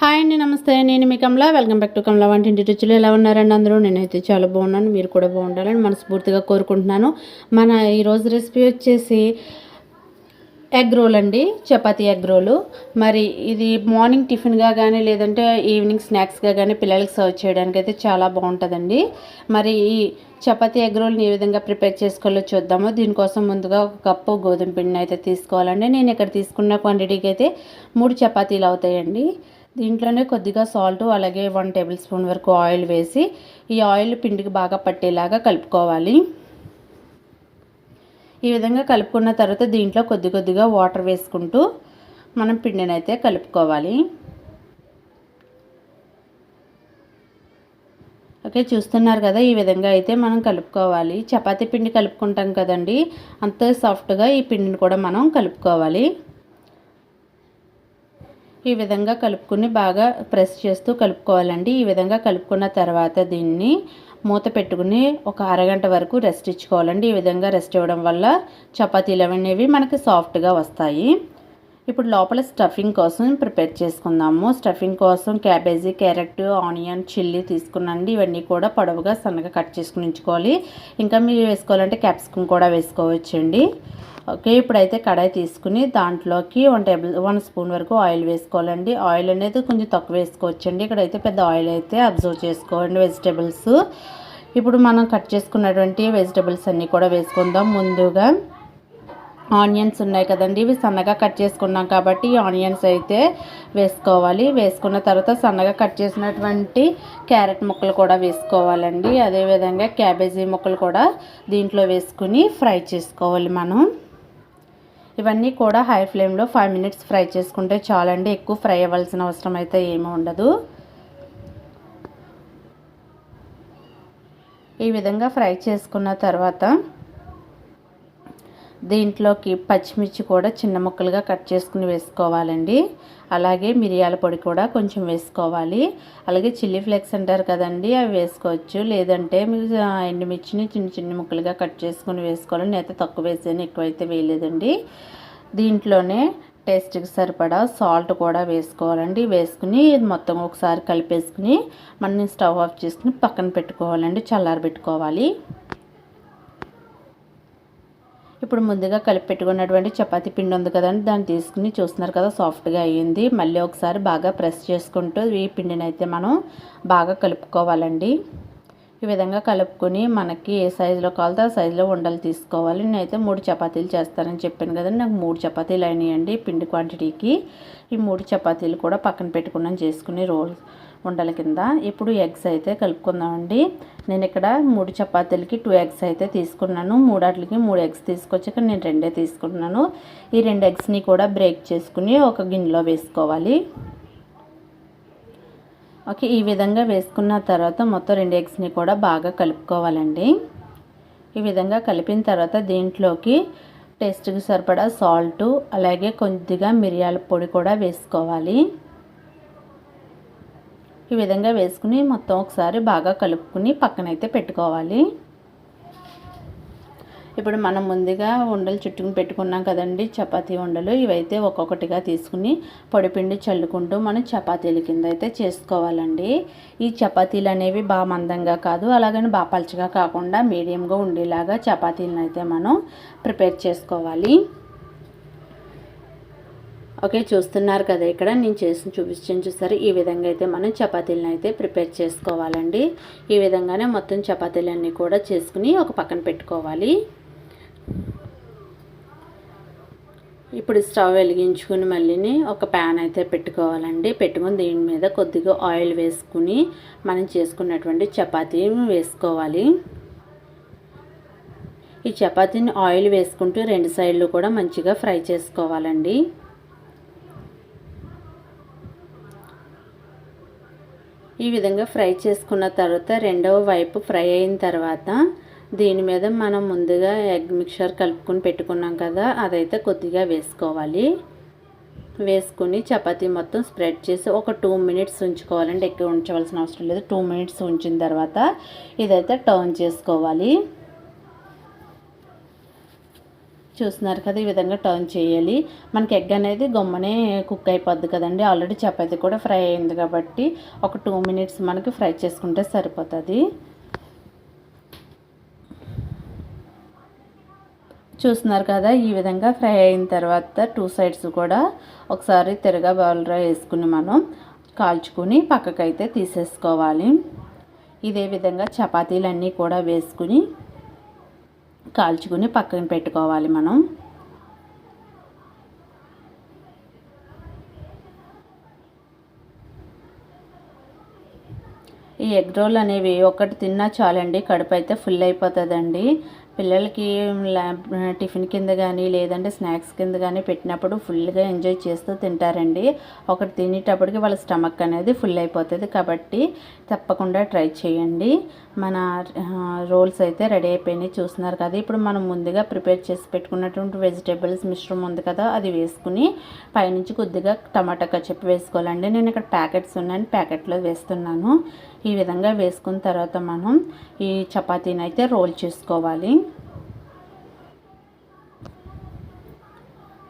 Hi అండి నమస్తే. నేను మీ Kamala. Welcome back to Kamala వంటింటి రుచులు. ఎలా ఉన్నారండి అందరూ? నేనైతే చాలా బాగున్నాను. మీరు కూడా బాగుండాలని మనస్ఫూర్తిగా కోరుకుంటున్నాను. మన ఈరోజు రెసిపీ వచ్చేసి ఎగ్ రోల్ అండి. Chapati egg roll. మరి ఇది మార్నింగ్ టిఫిన్గా కానీ లేదంటే ఈవినింగ్ స్నాక్స్గా కానీ పిల్లలకి సర్వ్ చేయడానికి అయితే చాలా బాగుంటుందండి. మరి ఈ చపాతీ ఎగ్ రోల్ని ఏ విధంగా ప్రిపేర్ చేసుకోవాలో చూద్దాము. దీనికోసం ముందుగా ఒక కప్పు గోధుమ పిండిని అయితే తీసుకోవాలండి. నేను ఇక్కడ తీసుకున్న క్వాంటిటీకి అయితే మూడు చపాతీలు అవుతాయండి. దీంట్లోనే కొద్దిగా సాల్ట్ అలాగే వన్ టేబుల్ స్పూన్ వరకు ఆయిల్ వేసి ఈ ఆయిల్ పిండికి బాగా పట్టేలాగా కలుపుకోవాలి. ఈ విధంగా కలుపుకున్న తర్వాత దీంట్లో కొద్ది కొద్దిగా వాటర్ వేసుకుంటూ మనం పిండిని అయితే కలుపుకోవాలి. ఓకే చూస్తున్నారు కదా ఈ విధంగా అయితే మనం కలుపుకోవాలి. చపాతీ పిండి కలుపుకుంటాం కదండి అంత సాఫ్ట్గా ఈ పిండిని కూడా మనం కలుపుకోవాలి. ఈ విధంగా కలుపుకుని బాగా ప్రెస్ చేస్తూ కలుపుకోవాలండి. ఈ విధంగా కలుపుకున్న తర్వాత దీన్ని మూత పెట్టుకుని ఒక అరగంట వరకు రెస్ట్ ఇచ్చుకోవాలండి. ఈ విధంగా రెస్ట్ ఇవ్వడం వల్ల చపాతీలు అనేవి మనకి సాఫ్ట్గా వస్తాయి. ఇప్పుడు లోపల స్టఫింగ్ కోసం ప్రిపేర్ చేసుకుందాము. స్టఫింగ్ కోసం క్యాబేజీ క్యారెట్ ఆనియన్ చిల్లీ తీసుకున్నాండి ఇవన్నీ కూడా పొడవుగా సన్నగా కట్ చేసుకుని ఉంచుకోవాలి. ఇంకా మీరు వేసుకోవాలంటే క్యాప్సికమ్ కూడా వేసుకోవచ్చండి. ఓకే ఇప్పుడైతే కడాయి తీసుకుని దాంట్లోకి వన్ టేబుల్ వన్ స్పూన్ వరకు ఆయిల్ వేసుకోవాలండి. ఆయిల్ అనేది కొంచెం తక్కువ వేసుకోవచ్చండి. ఇక్కడైతే పెద్ద ఆయిల్ అయితే అబ్జర్వ్ చేసుకోండి వెజిటేబుల్స్. ఇప్పుడు మనం కట్ చేసుకున్నటువంటి వెజిటేబుల్స్ అన్నీ కూడా వేసుకుందాం ముందుగా. ఆనియన్స్ ఉన్నాయి కదండి ఇవి సన్నగా కట్ చేసుకున్నాం కాబట్టి ఆనియన్స్ అయితే వేసుకోవాలి. వేసుకున్న తర్వాత సన్నగా కట్ చేసినటువంటి క్యారెట్ ముక్కలు కూడా వేసుకోవాలండి. అదేవిధంగా క్యాబేజీ ముక్కలు కూడా దీంట్లో వేసుకుని ఫ్రై చేసుకోవాలి మనం. ఇవన్నీ కూడా హై ఫ్లేమ్లో ఫైవ్ మినిట్స్ ఫ్రై చేసుకుంటే చాలండి ఎక్కువ ఫ్రై అవ్వాల్సిన అవసరం అయితే ఏమీ ఉండదు. ఈ విధంగా ఫ్రై చేసుకున్న తర్వాత దీంట్లోకి పచ్చిమిర్చి కూడా చిన్న ముక్కలుగా కట్ చేసుకుని వేసుకోవాలండి. అలాగే మిరియాల పొడి కూడా కొంచెం వేసుకోవాలి. అలాగే చిల్లీ ఫ్లేక్స్ అంటారు కదండి అవి వేసుకోవచ్చు. లేదంటే మీరు ఎండుమిర్చిని చిన్న చిన్న ముక్కలుగా కట్ చేసుకుని వేసుకోవాలి. నేనైతే తక్కువ వేసాను ఎక్కువైతే వేయలేదండి. దీంట్లోనే టేస్ట్కి సరిపడా సాల్ట్ కూడా వేసుకోవాలండి. వేసుకుని మొత్తం ఒకసారి కలిపేసుకుని మనం స్టవ్ ఆఫ్ చేసుకుని పక్కన పెట్టుకోవాలండి చల్లారబెట్టుకోవాలి. ఇప్పుడు ముందుగా కలిపి పెట్టుకున్నటువంటి చపాతీ పిండి ఉంది కదండి దాన్ని తీసుకుని చూస్తున్నారు కదా సాఫ్ట్గా అయ్యింది. మళ్ళీ ఒకసారి బాగా ప్రెస్ చేసుకుంటూ ఈ పిండిని అయితే మనం బాగా కలుపుకోవాలండి. ఈ విధంగా కలుపుకొని మనకి ఏ సైజులో కావాలో ఆ సైజులో ఉండలు తీసుకోవాలి. నేనైతే మూడు చపాతీలు చేస్తానని చెప్పాను కదండి నాకు మూడు చపాతీలు అయినాయండి పిండి క్వాంటిటీకి ఈ మూడు చపాతీలు కూడా పక్కన పెట్టుకున్నాను చేసుకుని రోల్ ఉండల కింద. ఇప్పుడు ఎగ్స్ అయితే కలుపుకుందామండి. నేను ఇక్కడ మూడు చపాతీలకి టూ ఎగ్స్ అయితే తీసుకున్నాను. మూడాట్లకి మూడు ఎగ్స్ తీసుకొచ్చాక నేను రెండే తీసుకున్నాను ఈ రెండు ఎగ్స్ని కూడా బ్రేక్ చేసుకుని ఒక గిన్నెలో వేసుకోవాలి. ఓకే ఈ విధంగా వేసుకున్న తర్వాత మొత్తం రెండు ఎగ్స్ని కూడా బాగా కలుపుకోవాలండి. ఈ విధంగా కలిపిన తర్వాత దీంట్లోకి టేస్ట్కి సరిపడా సాల్టు అలాగే కొద్దిగా మిరియాల పొడి కూడా వేసుకోవాలి. ఈ విధంగా వేసుకుని మొత్తం ఒకసారి బాగా కలుపుకుని పక్కనైతే పెట్టుకోవాలి. ఇప్పుడు మనం ముందుగా ఉండలు చుట్టుకుని పెట్టుకున్నాం కదండి చపాతీ ఉండలు. ఇవైతే ఒక్కొక్కటిగా తీసుకుని పొడిపిండి చల్లుకుంటూ మనం చపాతీల కింద అయితే చేసుకోవాలండి. ఈ చపాతీలు అనేవి బాగా మందంగా కాదు అలాగని బాగా పలచగా కాకుండా మీడియంగా ఉండేలాగా చపాతీలను అయితే మనం ప్రిపేర్ చేసుకోవాలి. ఓకే చూస్తున్నారు కదా ఇక్కడ. నేను చేసి చూపించాను చూసారు? ఈ విధంగా అయితే మనం చపాతీలను అయితే ప్రిపేర్ చేసుకోవాలండి. ఈ విధంగానే మొత్తం చపాతీలన్నీ కూడా చేసుకుని ఒక పక్కన పెట్టుకోవాలి. ఇప్పుడు స్టవ్ వెలిగించుకుని మళ్ళీని ఒక ప్యాన్ అయితే పెట్టుకోవాలండి. పెట్టుకుని దీని మీద కొద్దిగా ఆయిల్ వేసుకుని మనం చేసుకున్నటువంటి చపాతీ వేసుకోవాలి. ఈ చపాతీని ఆయిల్ వేసుకుంటూ రెండు సైడ్లు కూడా మంచిగా ఫ్రై చేసుకోవాలండి. ఈ విధంగా ఫ్రై చేసుకున్న తర్వాత రెండవ వైపు ఫ్రై అయిన తర్వాత దీని మీద మనం ముందుగా ఎగ్ మిక్చర్ కలుపుకొని పెట్టుకున్నాం కదా అదైతే కొద్దిగా వేసుకోవాలి. వేసుకుని చపాతీ మొత్తం స్ప్రెడ్ చేసి ఒక టూ మినిట్స్ ఉంచుకోవాలండి ఎక్కువ ఉంచవలసిన అవసరం లేదు. టూ మినిట్స్ ఉంచిన తర్వాత ఇదైతే టర్న్ చేసుకోవాలి. చూస్తున్నారు కదా ఈ విధంగా టర్న్ చేయాలి. మనకి ఎగ్ అనేది గమ్మనే కుక్ అయిపోద్ది కదండి. ఆల్రెడీ చపాతీ కూడా ఫ్రై అయింది కాబట్టి ఒక టూ మినిట్స్ మనకి ఫ్రై చేసుకుంటే సరిపోతుంది. చూస్తున్నారు కదా ఈ విధంగా ఫ్రై అయిన తర్వాత టూ సైడ్స్ కూడా ఒకసారి తిరగా బాల్రా వేసుకుని మనం కాల్చుకుని పక్కకైతే తీసేసుకోవాలి. ఇదే విధంగా చపాతీలన్నీ కూడా వేసుకుని కాల్చుకుని పక్కన పెట్టుకోవాలి మనం. ఈ ఎగ్ రోల్ అనేవి ఒకటి తిన్నా చాలండి కడుపు అయితే ఫుల్ అయిపోతుందండి. పిల్లలకి టిఫిన్ కింద కానీ లేదంటే స్నాక్స్ కింద కానీ పెట్టినప్పుడు ఫుల్గా ఎంజాయ్ చేస్తూ తింటారండి. ఒకటి తినేటప్పటికి వాళ్ళ స్టమక్ అనేది ఫుల్ అయిపోతుంది. కాబట్టి తప్పకుండా ట్రై చేయండి. మన రోల్స్ అయితే రెడీ అయిపోయినాయి. చూస్తున్నారు కదా ఇప్పుడు మనం ముందుగా ప్రిపేర్ చేసి పెట్టుకున్నటువంటి వెజిటేబుల్స్ మిశ్రమం ఉంది కదా అది వేసుకుని పైనుంచి కొద్దిగా టమాటా కచ్చప్పి వేసుకోవాలండి. నేను ఇక్కడ ప్యాకెట్స్ ఉన్నాయని ప్యాకెట్లో వేస్తున్నాను. ఈ విధంగా వేసుకున్న తర్వాత మనం ఈ చపాతీని అయితే రోల్ చేసుకోవాలి.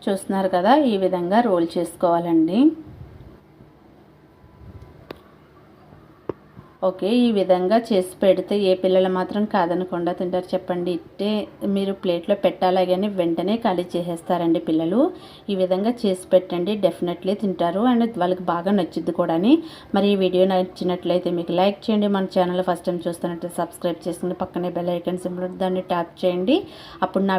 చూస్తున్నారు కదా ఈ విధంగా రోల్ చేసుకోవాలండి. ఓకే ఈ విధంగా చేసి పెడితే ఏ పిల్లలు మాత్రం కాదనకుండా తింటారు. చెప్పండి ఇట్టే మీరు ప్లేట్లో పెట్టాలా కానీ వెంటనే ఖాళీ చేసేస్తారండి పిల్లలు. ఈ విధంగా చేసి పెట్టండి డెఫినెట్లీ తింటారు. అండ్ వాళ్ళకి బాగా నచ్చుద్ది కూడా మరి ఈ వీడియో నచ్చినట్లయితే మీకు లైక్ చేయండి. మన ఛానల్ ఫస్ట్ టైం చూస్తున్నట్టు సబ్స్క్రైబ్ చేసుకుని పక్కనే బెల్ ఐకన్ సింబల్ దాన్ని ట్యాప్ చేయండి. అప్పుడు నా